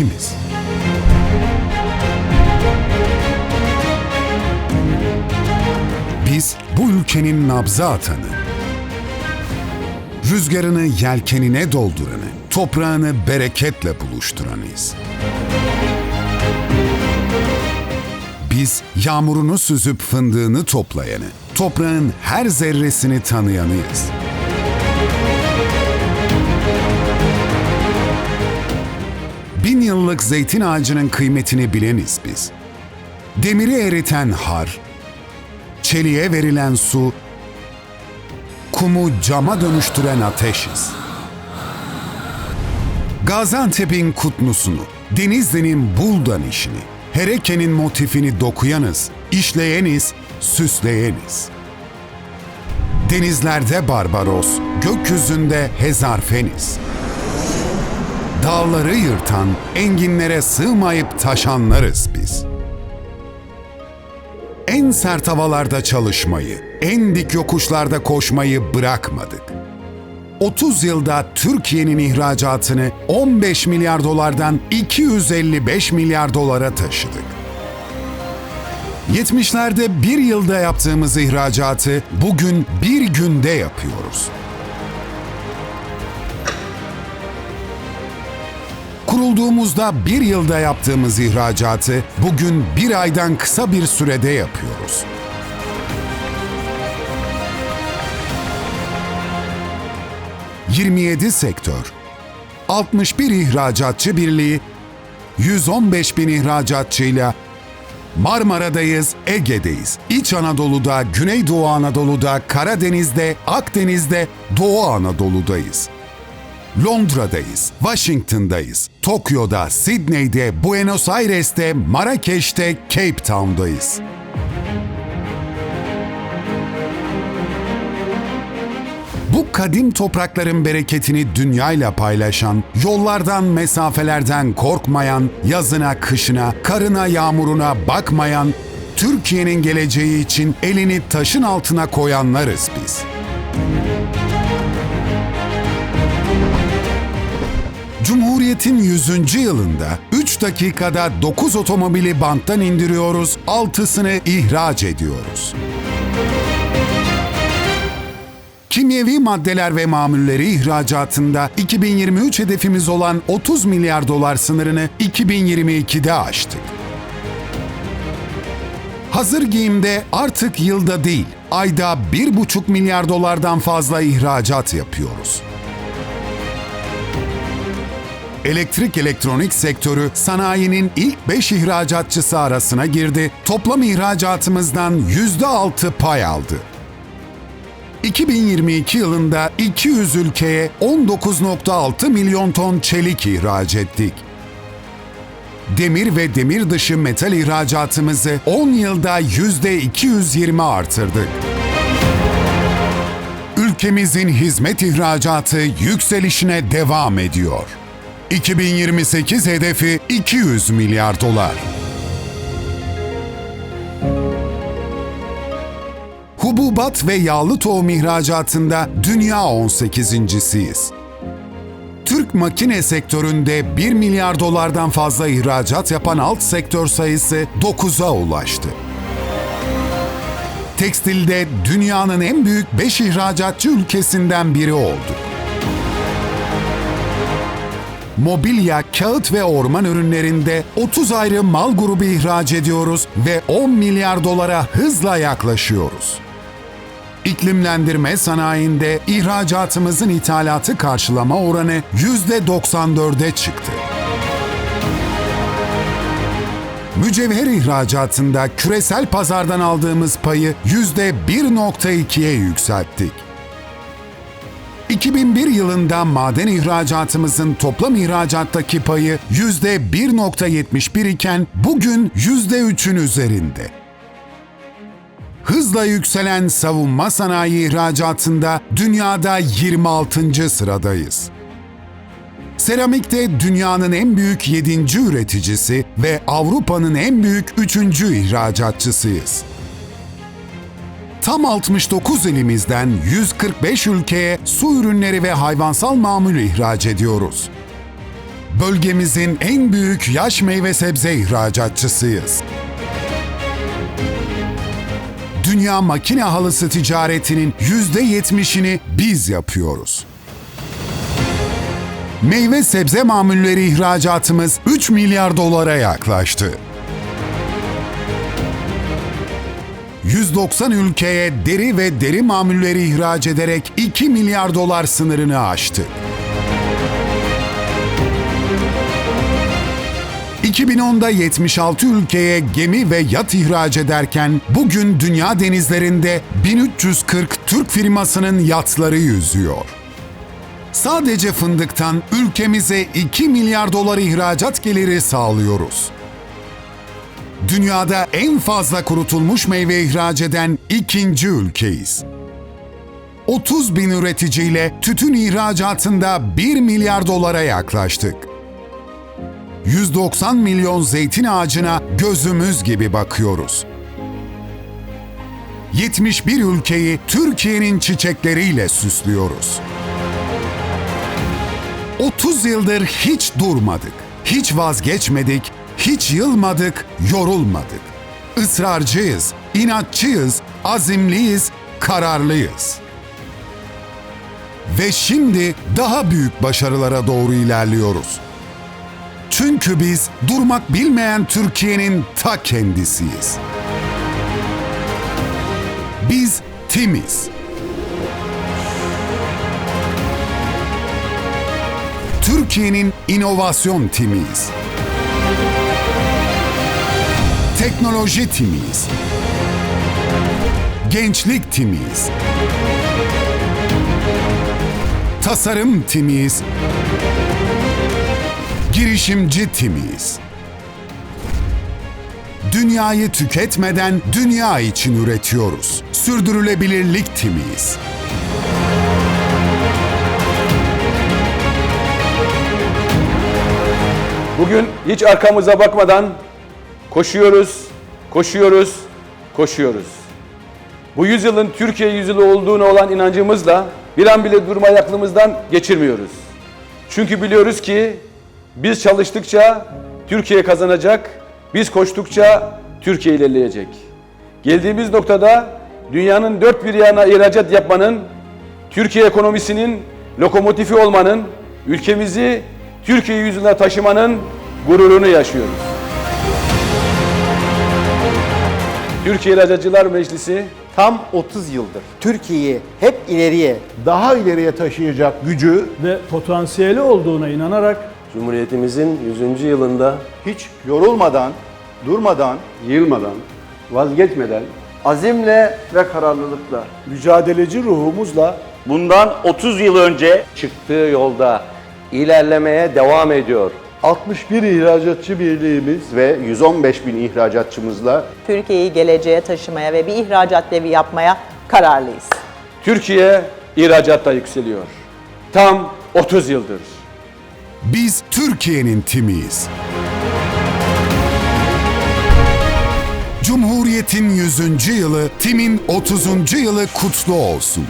kimiz? Biz bu ülkenin nabza atanı, rüzgarını yelkenine dolduranı, toprağını bereketle buluşturanıyız. Biz yağmurunu süzüp fındığını toplayanı, toprağın her zerresini tanıyanıyız. Yıllık zeytin ağacının kıymetini bileniz biz. Demiri eriten har, çeliğe verilen su, kumu cama dönüştüren ateşiz. Gaziantep'in kutlusunu, Denizli'nin buldan işini, Hereke'nin motifini dokuyanız, işleyeniz, süsleyeniz. Denizlerde Barbaros, gökyüzünde Hezarfeniz. Dağları yırtan, enginlere sığmayıp taşanlarız biz. En sert havalarda çalışmayı, en dik yokuşlarda koşmayı bırakmadık. 30 yılda Türkiye'nin ihracatını 15 milyar dolardan 255 milyar dolara taşıdık. 70'lerde bir yılda yaptığımız ihracatı bugün bir günde yapıyoruz. Kurulduğumuzda bir yılda yaptığımız ihracatı bugün bir aydan kısa bir sürede yapıyoruz. ...27 sektör, 61 ihracatçı birliği, 115 bin ihracatçıyla Marmara'dayız, Ege'deyiz. İç Anadolu'da, Güneydoğu Anadolu'da, Karadeniz'de, Akdeniz'de, Doğu Anadolu'dayız. Londra'dayız, Washington'dayız, Tokyo'da, Sydney'de, Buenos Aires'te, Marrakeş'te, Cape Town'dayız. Bu kadim toprakların bereketini dünyayla paylaşan, yollardan, mesafelerden korkmayan, yazına, kışına, karına, yağmuruna bakmayan, Türkiye'nin geleceği için elini taşın altına koyanlarız biz. Cumhuriyet'in 100. yılında 3 dakikada 9 otomobili banttan indiriyoruz, 6'sını ihraç ediyoruz. Kimyevi maddeler ve mamulleri ihracatında 2023 hedefimiz olan 30 milyar dolar sınırını 2022'de aştık. Hazır giyimde artık yılda değil, ayda 1,5 milyar dolardan fazla ihracat yapıyoruz. Elektrik elektronik sektörü sanayinin ilk 5 ihracatçısı arasına girdi. Toplam ihracatımızdan %6 pay aldı. 2022 yılında 200 ülkeye 19.6 milyon ton çelik ihraç ettik. Demir ve demir dışı metal ihracatımızı 10 yılda %220 artırdık. Ülkemizin hizmet ihracatı yükselişine devam ediyor. 2028 hedefi 200 milyar dolar. Hububat ve yağlı tohum ihracatında dünya 18.siyiz. Türk makine sektöründe 1 milyar dolardan fazla ihracat yapan alt sektör sayısı 9'a ulaştı. Tekstilde dünyanın en büyük 5 ihracatçı ülkesinden biri olduk. Mobilya, kağıt ve orman ürünlerinde 30 ayrı mal grubu ihraç ediyoruz ve 10 milyar dolara hızla yaklaşıyoruz. İklimlendirme sanayinde ihracatımızın ithalatı karşılama oranı %94'e çıktı. Mücevher ihracatında küresel pazardan aldığımız payı %1.2'ye yükselttik. 2001 yılında maden ihracatımızın toplam ihracattaki payı %1.71 iken bugün %3'ün üzerinde. Hızla yükselen savunma sanayi ihracatında dünyada 26. sıradayız. Seramikte dünyanın en büyük 7. üreticisi ve Avrupa'nın en büyük 3. ihracatçısıyız. Tam 69 ilimizden 145 ülkeye su ürünleri ve hayvansal mamul ihraç ediyoruz. Bölgemizin en büyük yaş meyve sebze ihracatçısıyız. dünya makine halısı ticaretinin %70'ini biz yapıyoruz. Meyve sebze mamulleri ihracatımız 3 milyar dolara yaklaştı. 190 ülkeye deri ve deri mamulleri ihraç ederek 2 milyar dolar sınırını aştı. 2010'da 76 ülkeye gemi ve yat ihraç ederken bugün dünya denizlerinde 1340 Türk firmasının yatları yüzüyor. Sadece fındıktan ülkemize 2 milyar dolar ihracat geliri sağlıyoruz. Dünyada en fazla kurutulmuş meyve ihraç eden ikinci ülkeyiz. 30 bin üreticiyle tütün ihracatında 1 milyar dolara yaklaştık. 190 milyon zeytin ağacına gözümüz gibi bakıyoruz. 71 ülkeyi Türkiye'nin çiçekleriyle süslüyoruz. 30 yıldır hiç durmadık, hiç vazgeçmedik, hiç yılmadık, yorulmadık. Israrcıyız, inatçıyız, azimliyiz, kararlıyız. Ve şimdi daha büyük başarılara doğru ilerliyoruz. Çünkü biz durmak bilmeyen Türkiye'nin ta kendisiyiz. Biz timiz. Türkiye'nin inovasyon timiyiz. Teknoloji timiyiz. Gençlik timiyiz. Tasarım timiyiz. Girişimci timiyiz. Dünyayı tüketmeden dünya için üretiyoruz. Sürdürülebilirlik timiyiz. Bugün hiç arkamıza bakmadan koşuyoruz, koşuyoruz, koşuyoruz. Bu yüzyılın Türkiye yüzyılı olduğuna olan inancımızla bir an bile durmayı aklımızdan geçirmiyoruz. Çünkü biliyoruz ki biz çalıştıkça Türkiye kazanacak, biz koştukça Türkiye ilerleyecek. Geldiğimiz noktada dünyanın dört bir yana ihracat yapmanın, Türkiye ekonomisinin lokomotifi olmanın, ülkemizi Türkiye yüzüne taşımanın gururunu yaşıyoruz. Türkiye İhracatçılar Meclisi Tam 30 yıldır Türkiye'yi hep ileriye daha ileriye taşıyacak gücü ve potansiyeli olduğuna inanarak Cumhuriyetimizin 100. yılında hiç yorulmadan, durmadan, yılmadan, vazgeçmeden azimle ve kararlılıkla mücadeleci ruhumuzla bundan 30 yıl önce çıktığı yolda ilerlemeye devam ediyor. 61 ihracatçı birliğimiz ve 115 bin ihracatçımızla Türkiye'yi geleceğe taşımaya ve bir ihracat devi yapmaya kararlıyız. Türkiye ihracatta yükseliyor. Tam 30 yıldır. Biz Türkiye'nin timiyiz. Cumhuriyet'in 100. yılı, timin 30. yılı kutlu olsun.